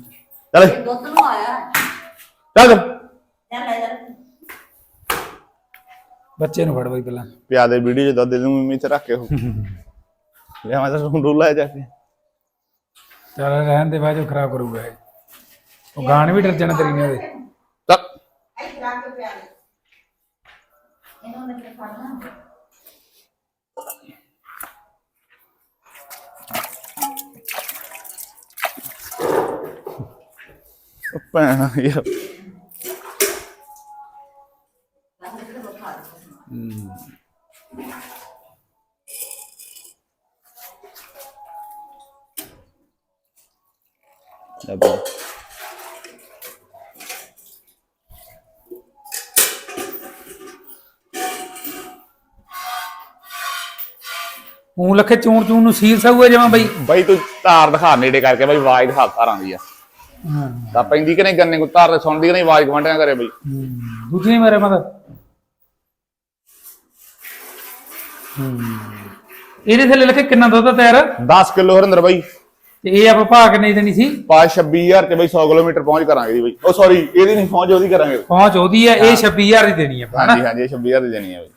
Speaker 2: ਚੱਲ।
Speaker 3: ਦੁੱਧ ਨੂੰ ਆਇਆ।
Speaker 2: ਚੱਲ।
Speaker 3: ਚੱਲ ਲੈ ਜਾ
Speaker 1: ਬੱਚੇ ਨੂੰ ਫੜ ਬਾਈ ਪਹਿਲਾਂ।
Speaker 2: ਪਿਆ ਦੇ ਵੀਡੀਓ ਚ ਦੁੱਧ ਨੂੰ ਮੰਮੀ ਤੇ ਰੱਖ ਕੇ ਉਹ। ਲਿਆ ਮੈਂ ਤਾਂ ਰੋਲਾ ਜਾ ਕੇ
Speaker 1: ਚੱਲ ਰਹਿਣ ਦੇ ਬਾਅਦ ਜੋ ਖਰਾਬ ਕਰੂਗਾ ਇਹ। ਉਹ ਗਾਣ ਵੀ ਡਰ ਜਾਣਾ ਤੇਰੀ ਨੇ ਉਹਦੇ।
Speaker 2: ਚੱਲ
Speaker 3: ਆਈ ਖਰਾਕ ਕੇ ਪਿਆ ਦੇ ਇਹਨੂੰ ਮੈਂ ਫੜਨਾ
Speaker 2: ਉਹ ਭੈਣ ਯਾਰ ਚੱਲ
Speaker 1: ਉਹ ਲੱਖੇ ਚੂਣ ਚੂਣ ਨੂੰ ਸੀਲ ਸਹੂਆ ਜਮਾ ਬਾਈ।
Speaker 2: ਬਾਈ ਤੂੰ ਧਾਰ ਦਿਖਾ ਨੇੜੇ ਕਰਕੇ ਬਾਈ ਆਵਾਜ਼ ਦਿਖਾ ਧਾਰਾਂ ਦੀ ਆ।
Speaker 1: ਹਾਂ।
Speaker 2: ਤਾਂ ਪੈਂਦੀ ਕਿ ਨਹੀਂ ਗੰਨੇ ਕੋ ਧਾਰ ਸੁਣਦੀ ਕਿ ਨਹੀਂ ਆਵਾਜ਼ ਗਵੰਡਿਆਂ ਕਰੇ ਬਾਈ।
Speaker 1: ਦੂਜੀ ਨਹੀਂ ਮਾਰੇ ਮਤਲਬ ਹੂੰ। ਇਹਦੇ ਥੱਲੇ ਲੱਖੇ ਕਿੰਨਾ ਦੁੱਧ ਆ ਤਿਆਰ
Speaker 2: 10 ਕਿਲੋ ਹਰਿੰਦਰ ਬਾਈ।
Speaker 1: ਤੇ ਇਹ ਆਪਾਂ ਭਾਅ ਕਿੰਨੇ ਦੇਣੀ ਸੀ?
Speaker 2: ਪਾ 26000 ਤੇ ਬਾਈ 100 ਕਿਲੋਮੀਟਰ ਪਹੁੰਚ ਕਰਾਂਗੇ ਜੀ ਬਾਈ। ਉਹ ਸੌਰੀ ਇਹਦੀ ਨਹੀਂ ਪਹੁੰਚ ਉਹਦੀ ਕਰਾਂਗੇ।
Speaker 1: ਪਹੁੰਚ ਉਹਦੀ ਹੈ। ਇਹ 26000 ਦੀ ਦੇਣੀ ਆਪਾਂ
Speaker 2: ਹਾਂਜੀ ਹਾਂਜੀ ਇਹ 26000 ਦੀ ਦੇਣੀ ਹੈ ਬਾਈ।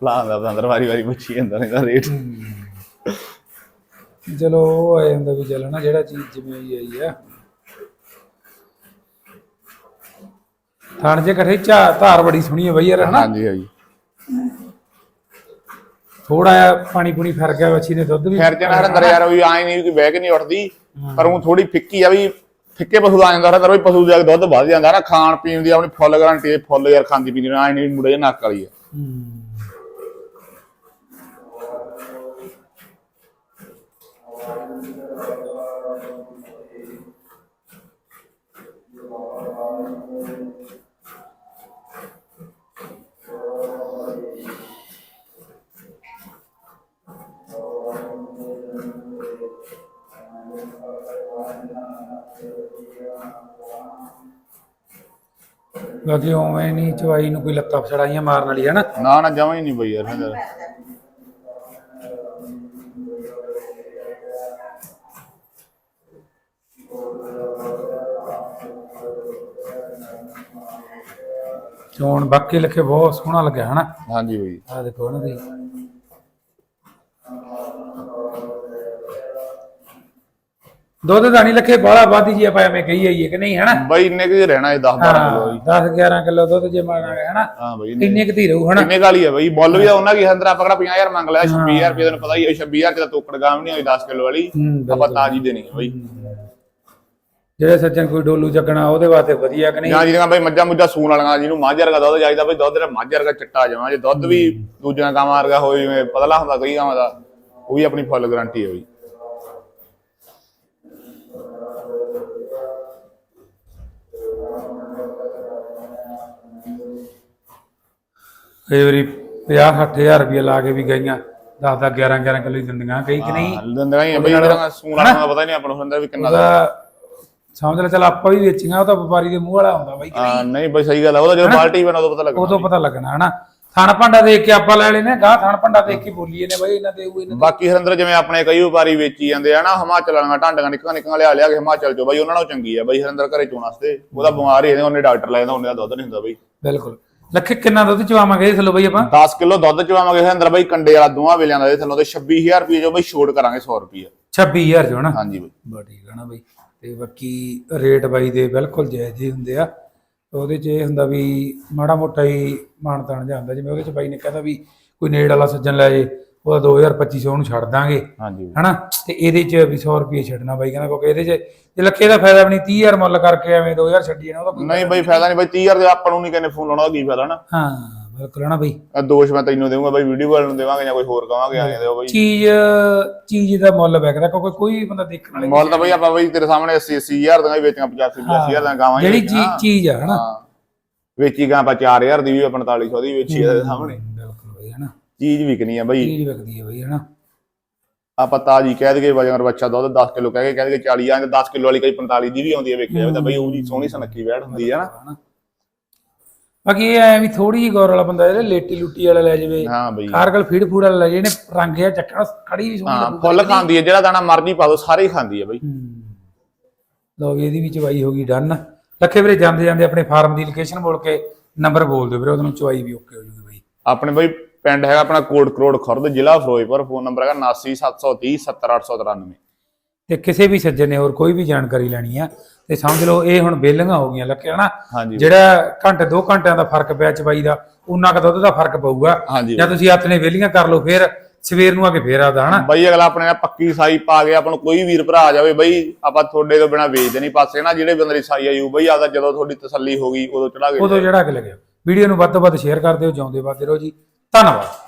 Speaker 2: ਪਲਾਨ ਦਾ ਅੰਦਰ ਵਾਰੀ ਵਾਰੀ ਪੁੱਛੀ ਜਾਂਦਾ ਨੇ ਦਾ ਰੇਟ
Speaker 1: ਚਲੋ ਉਹ ਆ ਜਾਂਦਾ ਵੀ ਚੱਲ ਨਾ ਜਿਹੜਾ ਚੀਜ਼ ਜਿਵੇਂ ਹੀ ਆਈ ਆ। ਥਾਣ ਜੇ ਇਕੱਠੇ ਧਾਰ ਬੜੀ ਸੋਹਣੀ ਹੈ ਬਈ ਯਾਰ ਹਨਾ?
Speaker 2: ਹਾਂਜੀ ਹਾਂਜੀ।
Speaker 1: ਥੋੜਾ ਜਿਹਾ ਪਾਣੀ ਪੂਣੀ ਫਿਰ ਗਿਆ ਵੱਛੀ ਦੇ ਦੁੱਧ ਵੀ।
Speaker 2: ਖੈਰ ਜਨਾ ਹਰਿੰਦਰ ਯਾਰ ਵੀ ਆਏ ਨਹੀਂ ਕਿ ਕੇ ਨਹੀਂ ਉੱਠਦੀ। ਪਰ ਉਹ ਥੋੜੀ ਫਿੱਕੀ ਆ ਵੀ ਫਿੱਕੇ ਪਸ਼ੂ ਦਾ ਆ ਜਾਂਦਾ ਹਰਿੰਦਰ ਵੀ ਪਸ਼ੂ ਦਾ ਦੁੱਧ ਵੱਧ ਜਾਂਦਾ। ਨਾ ਖਾਣ ਪੀਣ ਦੀ ਆਪਣੀ ਫੁੱਲ ਗਾਰੰਟੀ ਫੁੱਲ ਯਾਰ ਖਾਂਦੀ ਪੀਂਦੀ ਆਏ ਨਹੀਂ ਮੁੰਡੇ ਨੱਕ ਵਾਲੀ ਆ।
Speaker 1: ਬਾਕੀ ਉਵੇਂ ਨਹੀਂ ਚਵਾਈ ਨੂੰ ਕੋਈ ਲੱਤਾਂ ਫੜਾਈਆਂ ਮਾਰਨ ਵਾਲੀ ਹੈ ਨਾ?
Speaker 2: ਨਾ ਨਾ ਜਮਾ ਹੀ ਨਹੀਂ ਬਈ ਯਾਰ ਇਹਦਾ।
Speaker 1: ਚੋਣ ਬਾਕੀ ਲਿਖੇ ਬਹੁਤ ਸੋਹਣਾ ਲੱਗਿਆ ਹਨਾ
Speaker 2: ਹਾਂਜੀ ਬਈ।
Speaker 1: ਆ ਦੇਖੋ ਇਹਨਾਂ ਦੀ ਦੁੱਧ ਦਾ ਨਹੀਂ ਲੱਖੇ ਬਾਲਾ ਵਾਦੀ ਜੀ ਆਪਾਂ ਐਵੇਂ ਕਹੀ ਜਾਈਏ ਕਿ ਨਹੀਂ ਹਨਾ?
Speaker 2: ਬਈ ਇੰਨੇ ਕੁ ਰਹਿਣਾ ਇਹ 10 12 ਕਿਲੋ ਜੀ।
Speaker 1: 10 11 ਕਿਲੋ ਦੁੱਧ ਜੇ ਮਾਰਾਂਗੇ ਹਨਾ?
Speaker 2: ਹਾਂ ਬਈ
Speaker 1: ਇੰਨੇ ਕੁ ਧੀ ਰਹੂ ਹਨਾ?
Speaker 2: ਕਿੰਨੇ ਗਾਲੀ ਹੈ ਬਈ? ਮੁੱਲ ਵੀ ਤਾਂ ਉਹਨਾਂ ਕੀ ਹੰਦਰਾ ਪਕੜਾ 50000 ਮੰਗ ਲਿਆ 26000 ਰੁਪਏ ਤੈਨੂੰ ਪਤਾ ਹੀ ਹੈ 26000 ਚ ਤਾਂ ਤੋਕੜ ਗਾਮ ਨਹੀਂ ਹੋਈ 10 ਕਿਲੋ ਵਾਲੀ।
Speaker 1: ਹੂੰ,
Speaker 2: ਆਪਾਂ ਤਾਜੀ ਦੇਣੀ ਹੈ ਬਈ।
Speaker 1: ਜਿਹੜੇ ਸੱਜਣ ਕੋਈ ਡੋਲੂ ਚੱਕਣਾ ਉਹਦੇ ਵਾਸਤੇ ਵਧੀਆ ਕਿ ਨਹੀਂ?
Speaker 2: ਜਾਂ ਜਿਹੜੀਆਂ ਬਈ ਮੱਝਾਂ ਮੁੱਝਾਂ ਸੂਣ ਵਾਲੀਆਂ ਜਿਹਨੂੰ ਮੱਝ ਵਰਗਾ ਦੁੱਧ ਚਾਹੀਦਾ ਬਈ ਦੁੱਧ ਦਾ ਮੱਝ ਵਰਗਾ ਚਿੱਟਾ ਜਾਵਾਂ ਜੇ ਦੁੱਧ ਵੀ ਦੂਜਿਆਂ ਗਾਵਾਂ ਵਰਗਾ ਹੋਵੇ ਜਿਵੇਂ ਪਤਲਾ ਹੁੰਦਾ ਕਈ ਗਾਵਾਂ ਦਾ ਉਹ ਵੀ ਆਪਣੀ ਫੁੱਲ ਗਾਰੰਟੀ ਹੈ ਬਈ।
Speaker 1: ਕਈ ਵਾਰੀ 50 60000 ਰੁਪਏ ਲਾ ਕੇ ਵੀ ਗਈਆਂ 10 10 11 11 ਕਿਲੋ ਹੀ ਦਿੰਦੀਆਂ ਕਈ ਕਿ ਨਹੀਂ?
Speaker 2: ਦਿੰਦਾ ਹੀ ਆ ਬਈ ਜਿਹੜਾ ਸੂਣ ਪਤਾ ਨਹੀਂ ਆਪਾਂ ਨੂੰ ਹੁੰਦਾ ਵੀ ਕਿੰਨਾ ਦਾ।
Speaker 1: ਸਮਝ ਲੈ ਚੱਲ ਆਪਾਂ ਵੀ ਵੇਚੀਆਂ ਉਹ ਤਾਂ ਵਪਾਰੀ ਦੇ ਮੂੰਹ ਵਾਲਾ ਹੁੰਦਾ ਬਾਈ ਕਿ
Speaker 2: ਹਾਂ ਨਹੀਂ? ਬਈ ਸਹੀ ਗੱਲ ਆ ਉਹਦਾ ਜਦੋਂ ਬਾਲਟੀ ਬਣਾ ਉਦੋਂ ਪਤਾ ਲੱਗਣਾ
Speaker 1: ਉਦੋਂ ਪਤਾ ਲੱਗਣਾ ਹਨਾ? ਥਣ ਭਾਂਡਾ ਦੇਖ ਕੇ ਆਪਾਂ ਲੈ ਲੈਨੇ ਗਾਹ ਥਣ ਭਾਂਡਾ ਦੇਖ ਕੇ ਬੋਲੀਏ ਨੇ ਬਾਈ ਇਹਨਾਂ ਦੇ ਉਹ ਇਹਨਾਂ
Speaker 2: ਬਾਕੀ ਹਰਿੰਦਰ ਜਿਵੇਂ ਆਪਣੇ ਕਈ ਵਪਾਰੀ ਵੇਚੀ ਜਾਂਦੇ ਆ ਨਾ ਹਿਮਾਚਲ ਵਾਲੀਆਂ ਢਾਂਡੀਆਂ ਨਿੱਕਾਂ ਨਿੱਕਾਂ ਲਿਆ ਲਿਆ ਕੇ ਹਿਮਾਚਲ ਚੋਂ ਬਈ ਉਹਨਾਂ ਨਾਲੋਂ ਚੰਗੀ ਆ ਬਈ ਹਰਿੰਦਰ ਘਰੇ ਚੋਣ ਵਾਸਤੇ ਉਹਦਾ ਬਿਮਾਰ ਹੀ ਇਹਦੇ ਉਹਨੇ ਡਾਕਟਰ ਲੈ ਜਾਂਦਾ ਉਹਨੇ ਦਾ ਦੁੱਧ ਨਹੀਂ ਹੁੰਦਾ ਬਈ।
Speaker 1: ਬਿਲਕੁਲ। ਲੱਖੇ ਕਿੰਨਾ ਦੁੱਧ ਚਵਾਵਾਂਗੇ ਇਸ ਲੋ ਬਾਈ ਆਪਾਂ?
Speaker 2: 10 ਕਿਲੋ ਦੁੱਧ ਚਵਾਵਾਂਗੇ ਹਰਿੰਦਰ ਬਈ ਕੰਡੇ ਵਾਲਾ ਦੋਵਾਂ ਵੇਲਿਆਂ ਦਾ ਇਹਦੇ ਥੱਲੋਂ ਤੇ 26000 ਰੁਪਏ ਜੋ ਬਈ ਛੋੜ ਕਰਾਂਗੇ 100 ਰੁਪਏ।
Speaker 1: 26000 ਜੋ ਹਨਾ
Speaker 2: ਹਾਂਜੀ ਬਈ।
Speaker 1: ਬਾ ਠੀਕ ਹੈ ਨਾ ਬਈ। ਤੇ ਬਾਕੀ ਰੇਟ ਬਾਈ ਦੇ ਬਿਲਕੁਲ ਜਾਇਜ਼ ਹੀ ਹੁੰਦੇ ਆ। ਉਹਦੇ 'ਚ ਇਹ ਹੁੰਦਾ ਵੀ ਮਾੜਾ ਮੋਟਾ ਹੀ ਮਾਣ ਤਾਣ ਜਾਂਦਾ ਜਿਵੇਂ ਉਹਦੇ 'ਚ ਬਾਈ ਨੇ ਕਹਿੰਦਾ ਵੀ ਕੋਈ ਨੇੜ ਵਾਲਾ ਸੱਜਣ ਲੈ ਜੇ। ਉਹਦਾ 2025 ਉਹਨੂੰ ਛੱਡ ਦਾਂਗੇ।
Speaker 2: ਹਾਂਜੀ।
Speaker 1: ਹਨਾ? ਤੇ ਇਹਦੇ 'ਚ ਵੀ 100 ਰੁਪਏ ਛੱਡਣਾ ਬਾਈ ਕਹਿੰਦਾ ਕਿਉਂਕਿ ਇਹਦੇ 'ਚ ਜੇ ਲੱਖੇ ਦਾ ਫਾਇਦਾ ਵੀ ਨਹੀਂ 30000 ਮੁੱਲ ਕਰਕੇ ਐਵੇਂ 2000 ਛੱਡੀ ਜਾਣਾ ਉਹਦਾ
Speaker 2: ਨਹੀਂ ਬਈ ਫਾਇਦਾ ਨਹੀਂ ਬਈ 30000 ਦੇ ਆਪਾਂ ਨੂੰ ਨਹੀਂ ਕਹਿੰਦੇ ਫੋਨ ਲਾਉਣਾ ਕੀ ਫਾਇਦਾ ਨਾ?
Speaker 1: ਹਾਂ ਬਿਲਕੁਲ ਹੈ ਨਾ ਬਈ।
Speaker 2: ਇਹ ਦੋਸ਼ ਮੈਂ ਤੈਨੂੰ ਦੇਵਾਂਗਾ ਬਈ ਵੀਡੀਓ ਵਾਲੇ ਨੂੰ ਦੇਵਾਂਗੇ ਜਾਂ ਕੋਈ ਹੋਰ ਕਵਾਂਗੇ ਆਏ ਦਿਓ ਬਈ।
Speaker 1: ਚੀਜ਼ ਚੀਜ਼ ਦਾ ਮੁੱਲ ਵਿਕਦਾ ਕਿਉਂਕਿ ਕੋਈ ਬੰਦਾ ਦੇਖਣ ਵਾਲੇ
Speaker 2: ਮੁੱਲ ਤਾਂ ਬਈ ਆਪਾਂ ਬਈ ਤੇਰੇ ਸਾਹਮਣੇ 80 80000 ਦੀਆਂ ਹੀ ਵੇਚੀਆਂ 85 85000 ਦੀਆਂ ਗਾਵਾਂ ਹੀ
Speaker 1: ਜਿਹੜੀ। ਚੀਜ਼ ਆ ਹਨਾ।
Speaker 2: ਹਾਂ। ਵੇਚੀ ਗਾਂ ਆਪਾਂ 4000 ਦੀ ਵੀ 4500 ਦੀ ਵੇਚੀ ਇਹਦੇ ਸਾਹਮਣੇ। ਚੀਜ਼ ਵਿਕਣੀ ਆ ਬਈ।
Speaker 1: ਚੀਜ਼ ਵਿਕਦੀ ਹੈ ਬਈ ਹਨਾ।
Speaker 2: ਆਪਾਂ ਤਾਜੀ ਕਹਿ ਦਈਏ ਵਜਨ ਬੱਚਾ ਦੁੱਧ 10 ਕਿਲੋ ਕਹਿ ਕੇ ਕਹਿ ਦਈਏ 40 ਆਂ ਤੇ 10 ਕਿਲੋ ਵਾਲੀ ਕਈ 45 ਦੀ ਵੀ ਆਉਂਦੀ ਹੈ ਵੇਖਿਆ ਜਾਵੇ ਤਾਂ ਬਈ ਉਹਦੀ ਸੋਹਣੀ ਸੁਨੱਖੀ ਵੈੜ ਹੁੰਦੀ ਆ ਨਾ।
Speaker 1: ਬਾਕੀ ਇਹ ਐ ਵੀ ਥੋੜੀ ਜਿਹੀ ਗੌਰ ਵਾਲਾ ਬੰਦਾ ਇਹਦੇ ਲੇਟੀ ਲੁੱਟੀ ਵਾਲਾ ਲੈ ਜਾਵੇ।
Speaker 2: ਹਾਂ ਬਈ।
Speaker 1: ਕਾਰਗਲ ਫੀਡ ਫੂਡ ਵਾਲਾ ਲੈ ਜੇ ਇਹਨੇ ਰੰਗ ਜਿਹਾ ਚੱਕਣਾ ਖੜੀ ਵੀ ਸੋਹਣੀ
Speaker 2: ਹਾਂ। ਫੁੱਲ ਖਾਂਦੀ ਹੈ ਜਿਹੜਾ ਦਾਣਾ ਮਰਜ਼ੀ ਪਾ ਦੋ ਸਾਰੇ ਹੀ ਖਾਂਦੀ ਹੈ ਬਈ।
Speaker 1: ਹੂੰ। ਲਓ ਵੀ ਇਹਦੀ ਵੀ ਚਵਾਈ ਹੋ ਗਈ ਡਨ। ਲੱਖੇ ਵੀਰੇ ਜਾਂਦੇ ਜਾਂਦੇ ਆਪਣੇ ਫਾਰਮ ਦੀ ਲੋਕੇਸ਼ਨ ਬੋਲ ਕੇ ਨੰਬਰ ਬੋਲ ਦਿਓ ਵੀਰੇ ਉਹਦੇ ਨੂੰ ਚਵਾਈ ਵੀ ਓਕੇ ਹੋ ਜੂਗੀ ਬਈ।
Speaker 2: ਆਪਣੇ ਬਈ ਪਿੰਡ ਹੈਗਾ ਆਪਣਾ ਕੋਟ ਕਰੋੜ ਖੁਰਦ ਜ਼ਿਲ੍ਹਾ ਫਿਰੋਜ਼ਪੁਰ ਫੋਨ ਨੰਬਰ ਹੈਗਾ 797330 70893
Speaker 1: ਤੇ ਕਿਸੇ ਵੀ ਸੱਜਣ ਨੇ ਹੋਰ ਕੋਈ ਵੀ ਜਾਣਕਾਰੀ ਲੈਣੀ ਆ ਤੇ ਸਮਝ ਲਓ ਇਹ ਹੁਣ ਬੇਲੀਆਂ ਹੋ ਗਈਆਂ ਲੱਕੇ ਹਨਾ ਜਿਹੜਾ ਘੰਟੇ ਦੋ ਘੰਟਿਆਂ ਦਾ ਫ਼ਰਕ ਪਿਆ ਚਵਾਈ ਦਾ ਉਹਨਾਂ ਕ ਦੁੱਧ ਦਾ ਫ਼ਰਕ ਪਊਗਾ। ਜਾਂ ਤੁਸੀਂ ਨੇ ਵੇਲੀਆਂ ਕਰ ਲਓ ਫਿਰ ਸਵੇਰ ਨੂੰ ਆ ਕੇ ਫੇਰ ਆਦਾ ਹਨਾ
Speaker 2: ਬਈ ਅਗਲਾ ਆਪਣੇ ਨਾਲ ਪੱਕੀ ਸਾਈ ਪਾ ਕੇ ਆਪਾਂ ਨੂੰ ਕੋਈ ਵੀਰ ਭਰਾ ਆ ਜਾਵੇ ਬਈ ਆਪਾਂ ਤੁਹਾਡੇ ਤੋਂ ਬਿਨਾ ਵੇਚਦੇ ਨਹੀਂ ਪਾਸੇ ਨਾ ਜਿਹੜੇ ਬੰਦੇ ਦੀ ਸਾਈ ਆਯੂ ਬਈ ਆਦਾ ਜਦੋਂ ਤੁਹਾਡੀ ਤਸੱਲੀ ਹੋ ਗਈ ਉਦੋਂ ਚੜਾ ਕੇ
Speaker 1: ਉਦੋਂ ਜਿਹੜਾ ਕਿ ਲੱਗਿਆ ਵੀਡੀਓ ਨੂੰ ਵੱਧ ਤੋਂ ਵੱਧ ਸ਼ੇਅਰ ਕਰ ਦਿਓ ਜਿਉਂਦੇ ਵੱਧਦੇ ਰਹੋ ਜੀ। ਧੰਨਵਾਦ।